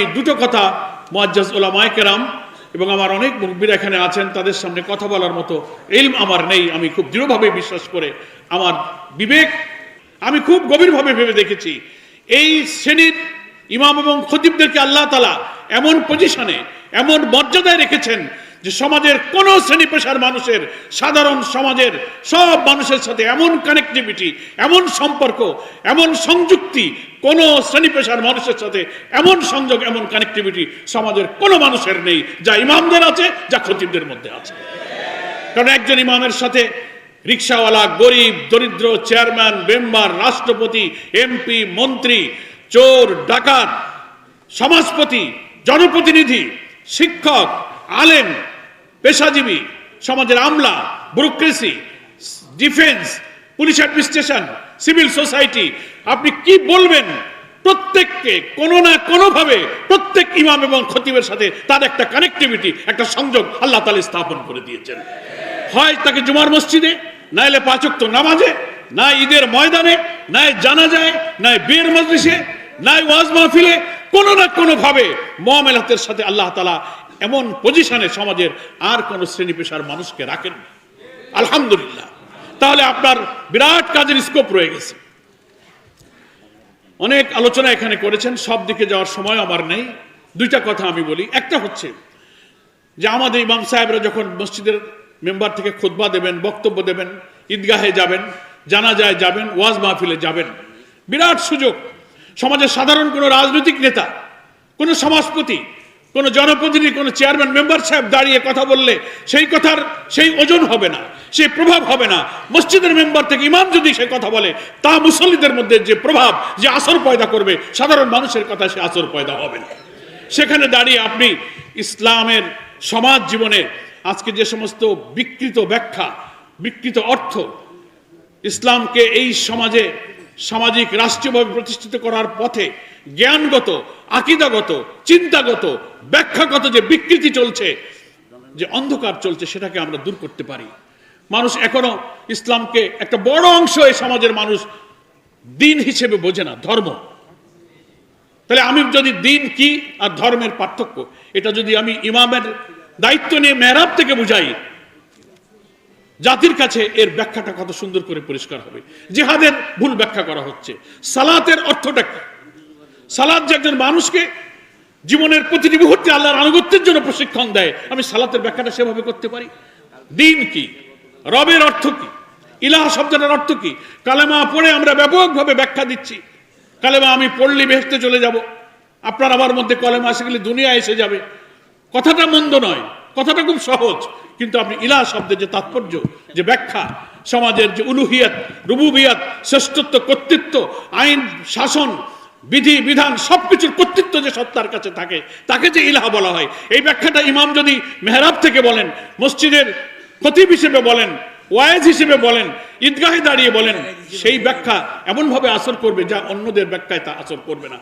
আমি দুটো কথা মোয়াজ্জাজ ওলামায় কেরাম এবং আমার অনেক মুখবির এখানে আছেন, তাদের সামনে কথা বলার মতো এলম আমার নেই, আমি খুব দৃঢ়ভাবে বিশ্বাস করে আমার বিবেক আমি খুব গভীরভাবে ভেবে দেখেছি। এই শ্রেণির ইমাম এবং খতিবদেরকে আল্লাহ তালা এমন পজিশনে এমন মর্যাদায় রেখেছেন যে সমাজের কোন শ্রেণি পেশার মানুষের, সাধারণ সমাজের সব মানুষের সাথে এমন কানেক্টিভিটি এমন সম্পর্ক, এমন সংযুক্তি, কোন শ্রেণি পেশার মানুষের সাথে এমন সংযোগ, এমন কানেক্টিভিটি সমাজের কোনো মানুষের নেই, যা ইমামদের আছে, যা খতিবদের মধ্যে আছে। কারণ একজন ইমামের সাথে রিক্সাওয়ালা, গরিব, দরিদ্র, চেয়ারম্যান, মেম্বার, রাষ্ট্রপতি এমপি মন্ত্রী, চোর, ডাকাত, সমাজপতি, জনপ্রতিনিধি, শিক্ষক আলেম, পেশাজীবী, সমাজের আমলা, bureaucracy, defence, police administration, civil society, আপনি কি বলবেন? প্রত্যেককে কোনো না কোনোভাবে প্রত্যেক ইমাম এবং খতিবের সাথে তার একটা কানেক্টিভিটি একটা সংযোগ আল্লাহ তালা স্থাপন করে দিয়েছেন। হয় তাকে জুমার মসজিদে, না এলে পাচক্ত নামাজে, না ঈদের ময়দানে, না জানা যায় না বিয়ের মজলিসে, না ওয়াজ মাহফিলে, কোনো না কোনো ভাবে মহামেলাতের সাথে আল্লাহ তালা এমন পজিশনে সমাজের আর কোন শ্রেণি পেশার মানুষকে রাখেন। আলহামদুলিল্লাহ। তাহলে আপনার বিরাট কাজের স্কোপ রয়ে গেছে। অনেক আলোচনা এখানে করেছেন, সব দিকে যাওয়ার সময় আমার নেই। দুইটা কথা আমি বলি। একটা হচ্ছে যে আমাদের ইমাম সাহেবরা যখন মসজিদের মেম্বার থেকে খোদবা দেবেন, বক্তব্য দেবেন, ঈদগাহে যাবেন জানা যায় যাবেন, ওয়াজ মাহফিলে যাবেন, বিরাট সুযোগ। সমাজের সাধারণ কোনো রাজনৈতিক নেতা, কোনো সমাজপতি কোনো জনপ্রতিনিধি, কোনো চেয়ারম্যান, মেম্বার সাহেব দাঁড়িয়ে কথা বললে সেই কথার সেই ওজন হবে না, সেই প্রভাব হবে না। মসজিদের মেম্বার থেকে ইমাম যদি সে কথা বলে, তা মুসল্লিদের মধ্যে যে প্রভাব, যে আসর পয়দা করবে, সাধারণ মানুষের কথা সে আসর পয়দা হবে না। সেখানে দাঁড়িয়ে আপনি ইসলামের সমাজ জীবনে আজকে যে সমস্ত বিকৃত ব্যাখ্যা, বিকৃত অর্থ, ইসলামকে এই সমাজে সামাজিক, রাষ্ট্রীয়ভাবে প্রতিষ্ঠিত করার পথে জ্ঞানগত, আকিদাগত, চিন্তাগত ব্যাখ্যাগত যে বিকৃতি চলছে, যে অন্ধকার চলছে, সেটাকে আমরা দূর করতে পারি। মানুষ এখনও ইসলামকে একটা বড় অংশ এই সমাজের মানুষ দিন হিসেবে বোঝে না, ধর্ম। তাহলে আমি যদি দিন কি আর ধর্মের পার্থক্য, এটা যদি আমি ইমামের দায়িত্ব নিয়ে মেহরাব থেকে বুঝাই, জাতির কাছে এর ব্যাখ্যাটা কত সুন্দর করে পরিষ্কার হবে। জিহাদের ভুল ব্যাখ্যা করা হচ্ছে। সালাতের অর্থটা কি? সালাত যে একজন মানুষকে জীবনের প্রতিটি মুহূর্তে আল্লাহর আনুগত্যের জন্য প্রশিক্ষণ দেয়। আমি সালাতের ব্যাখ্যাটা সেভাবে করতে পারি। দিন কি? রবের অর্থ কি? ইলাহ শব্দটার অর্থ কি? কালেমা পড়ে আমরা ব্যাপকভাবে ব্যাখ্যা দিচ্ছি। কালেমা আমি পড়লে বেহেস্তে চলে যাব। আপনার আমার মধ্যে কলেমা এসে গেলে দুনিয়া এসে যাবে। কথাটা মন্দ নয়, কথাটা খুব সহজ। কিন্তু আপনি ইলাহ শব্দের যে তাৎপর্য, যে ব্যাখ্যা, সমাজের যে উলুহিয়াত, রুবুবিয়াত, শ্রেষ্ঠত্ব, কর্তৃত্ব, আইন, শাসন বিধি, বিধান সব কিছুর কর্তৃত্ব যে সত্তার কাছে থাকে, তাকে যে ইলাহা বলা হয়। এই ব্যাখ্যাটা ইমাম যদি মেহরাব থেকে বলেন, মসজিদের খতিব হিসেবে বলেন ওয়াইজ হিসেবে বলেন, ঈদগাহে দাঁড়িয়ে বলেন, সেই ব্যাখ্যা এমনভাবে আসর করবে যা অন্যদের ব্যাখ্যায় তা আসর করবে না।